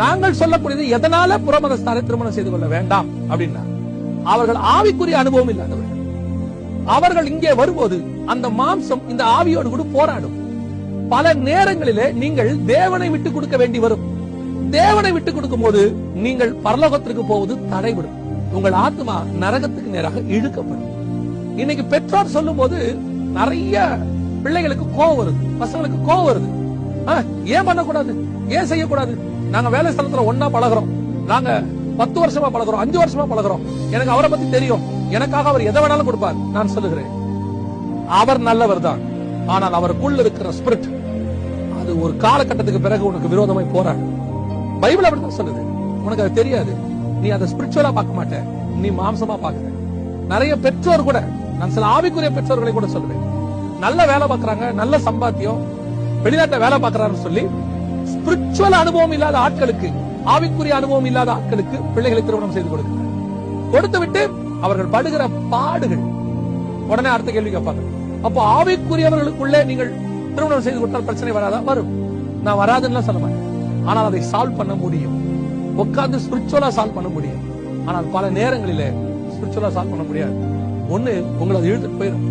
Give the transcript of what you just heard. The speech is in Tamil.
நாங்கள் சொல்லக்கூடியது எதனால புறமதஸ்தாரை திருமணம் செய்து கொள்ள வேண்டாம் அப்படின்னா அவர்கள் ஆவிக்குரிய அனுபவம் இல்லாதவர்கள். அவர்கள் இங்கே வரும்போது அந்த மாம்சம் இந்த ஆவியோடு கூட போராடும். பல நேரங்களிலே நீங்கள் தேவனை விட்டு கொடுக்க வேண்டி வரும். தேவனை விட்டு கொடுக்கும் போது நீங்கள் பரலோகத்திற்கு போவது தடைபடும். உங்கள் ஆத்மா நரகத்துக்கு நேராக இழுக்கப்படும். இன்னைக்கு பெற்றோர் சொல்லும் போது நிறைய பிள்ளைகளுக்கு கோவம் வருது. பசங்களுக்கு கோவம் வருது. ஏன் பண்ணக்கூடாது? ஏன் செய்யக்கூடாது? நாங்க வேலை ஸ்தலத்துல ஒன்னா பழகுறோம். நாங்க பத்து வருஷமா பழகுறோம் அஞ்சு வருஷமா பழகுறோம். எனக்கு அவரை பத்தி தெரியும். எனக்காக அவர் எதை வேணாலும் கொடுப்பார். நான் சொல்லுகிறேன். அவர் நல்லவர் தான் ஆனால் அவருக்குள்ள இருக்கிற ஸ்பிரிட் அது ஒரு காலகட்டத்துக்கு பிறகு உனக்கு விரோதமாய் போராடும் பைபிள் அப்படிதான் சொல்லுது. உனக்கு அது தெரியாது. நீ அதை ஸ்பிரிச்சுவலா பார்க்க மாட்ட நீ மாம்சமா பாக்குற நிறைய பெற்றோர் கூட நான் சில ஆவிக்குரிய பெற்றோர்களை கூட சொல்லுவேன். நல்ல வேலை பார்க்கறாங்க நல்ல சம்பாத்தியம் வெளிநாட்டுல வேலை பார்க்கறாருன்னு சொல்லி ஸ்பிரிச்சுவல் அனுபவம் இல்லாத ஆட்களுக்கு ஆவிக்குரிய அனுபவம் இல்லாத ஆட்களுக்கு பிள்ளைகளை திருமணம் செய்து கொடுக்கிறார். கொடுத்து விட்டு அவர்கள் படுகிற பாடுகள். உடனே அடுத்த கேள்வி கேட்பாங்க அப்போ ஆவிக்குரியவர்களுக்குள்ளே நீங்கள் திருமணம் செய்து கொடுத்தால் பிரச்சனை வராதா? வரும். நான் வராதுன்னு சொல்ல மாட்டேன். ஆனால் அதை சால்வ் பண்ண முடியும். உட்கார்ந்து ஸ்பிரிச்சுவலா சால்வ் பண்ண முடியும். ஆனால் பல நேரங்களிலே ஸ்பிரிச்சுவலா சால்வ் பண்ண முடியாது. ஒண்ணு உங்களை அதை இழுத்துட்டு போயிடும்